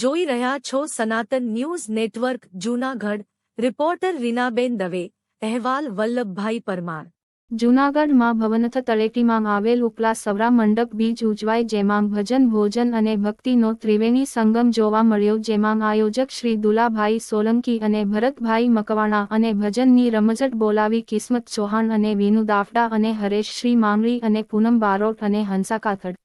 જોઈ રહ્યા છો Sanatan news network, Junagadh. Reporter Reenaben Dave. અહેવાલ, વલ્લભભાઈ પરમાર. જૂનાગઢમાં ભવનથ તળેટીમાં આવેલ ઉપલા સવરા મંડપ બીજ ઉજવાય, જેમાં ભજન, ભોજન અને ભક્તિનો ત્રિવેણી સંગમ જોવા મળ્યો, જેમાં આયોજક શ્રી દુલાભાઈ સોલંકી અને ભરતભાઈ મકવાણા અને ભજનની રમઝટ બોલાવી કિસ્મત ચૌહાણ અને વિનુ દાફડા અને હરેશ શ્રી માંગરી અને પૂનમ બારોટ અને હંસા કાથડ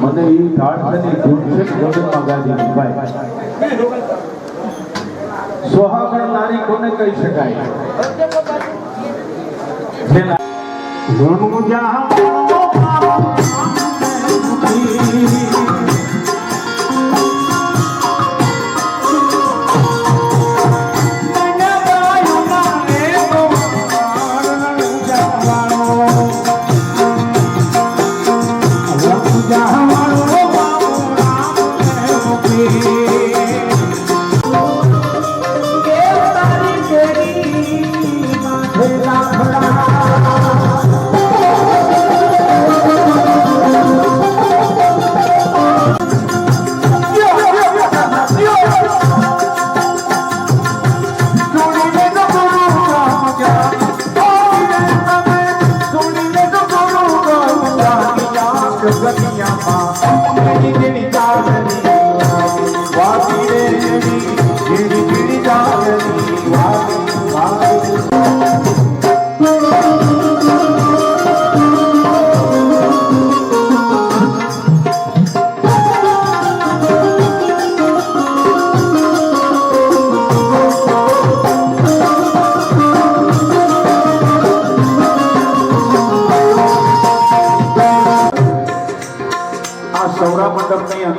મને એ ઢાળ છે ને ધૂન છે ને ભજનમાં ભાઈ. સોહાગણ નારી કોને કહી શકાય? જેના ધૂન જહાં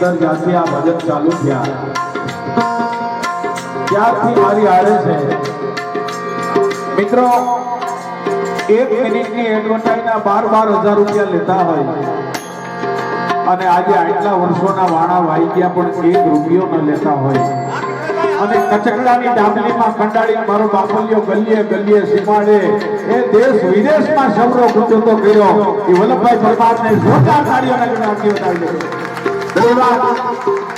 અંદર જ્યાંથી આ ભજન ચાલુ થયા. ત્યારથી મારી હારે છે. મિત્રો, એક મિનિટની એડવર્ટાઈઝના બાર બાર હજાર રૂપિયા લેતા હોય. અને આજે આટલા વર્ષોના વાણા વાઈ ગયા પણ એક રૂપિયો ન લેતા હોય. અને કચકડાની ડાબલીમાં કંડાળી મારો બાપલિયો ગલીએ ગલીએ સીમાડે. એ દેશ વિદેશમાં સૌરો ગુંજતો કર્યો. એ વલ્લભભાઈ પરમારને જોરદાર તાળીઓના ગણાતીઓ ধন্যবাদ।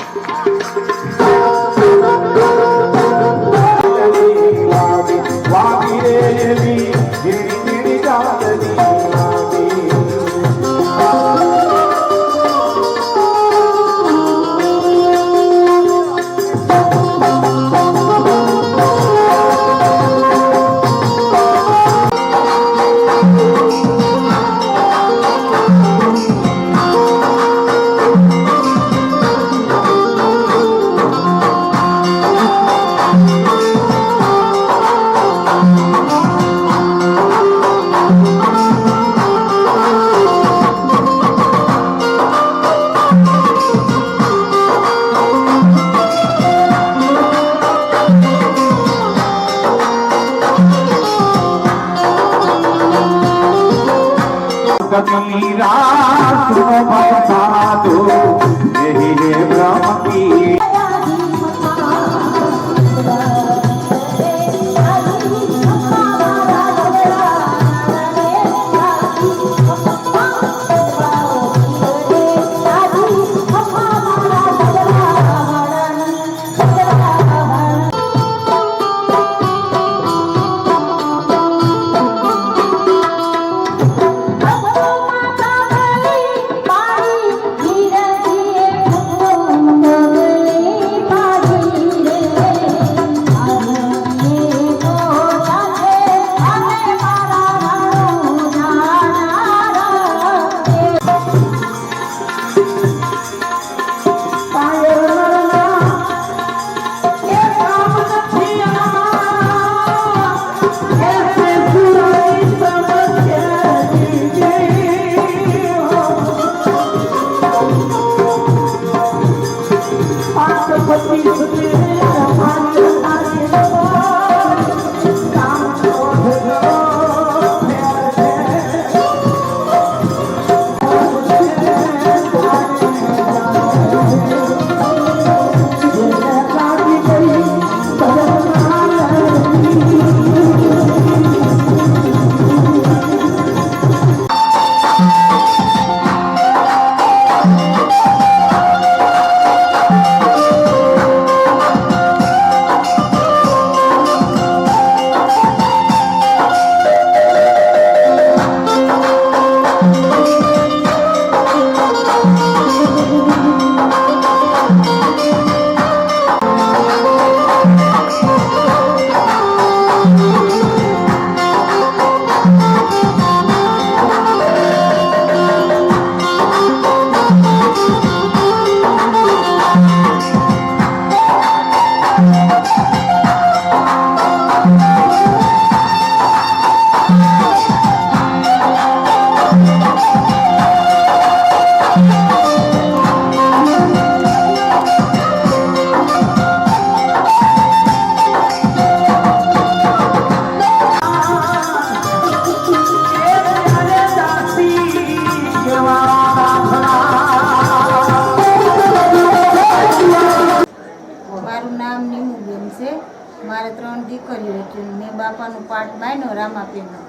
બાપાનો પાઠ માન્યો રામાપીરનો.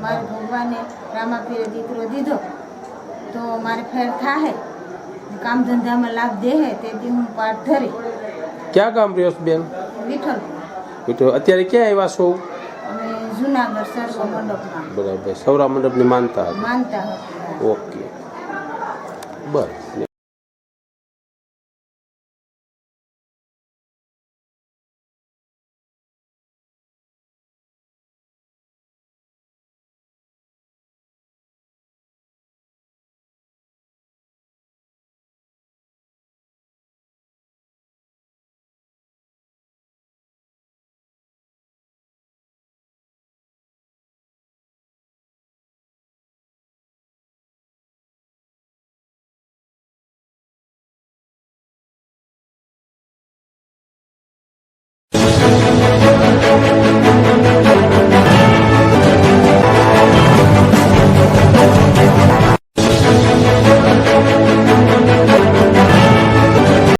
મારે ભગવાને રામાપીરે દીકરો દીધો. તો મારે ફેર થાહે. કામ ધંધામાં લાભ દેહે તેથી હું પાઠ ધરી. ક્યાં કામ રહ્યો બેન? વિઠ્ઠલ વિઠ્ઠલ અત્યારે ક્યાં આવ્યા છો? જુનાગઢ સરસો મંડપમાં. બરાબર સૌરા મંડપની માનતા માનતા ઓકે. બસ.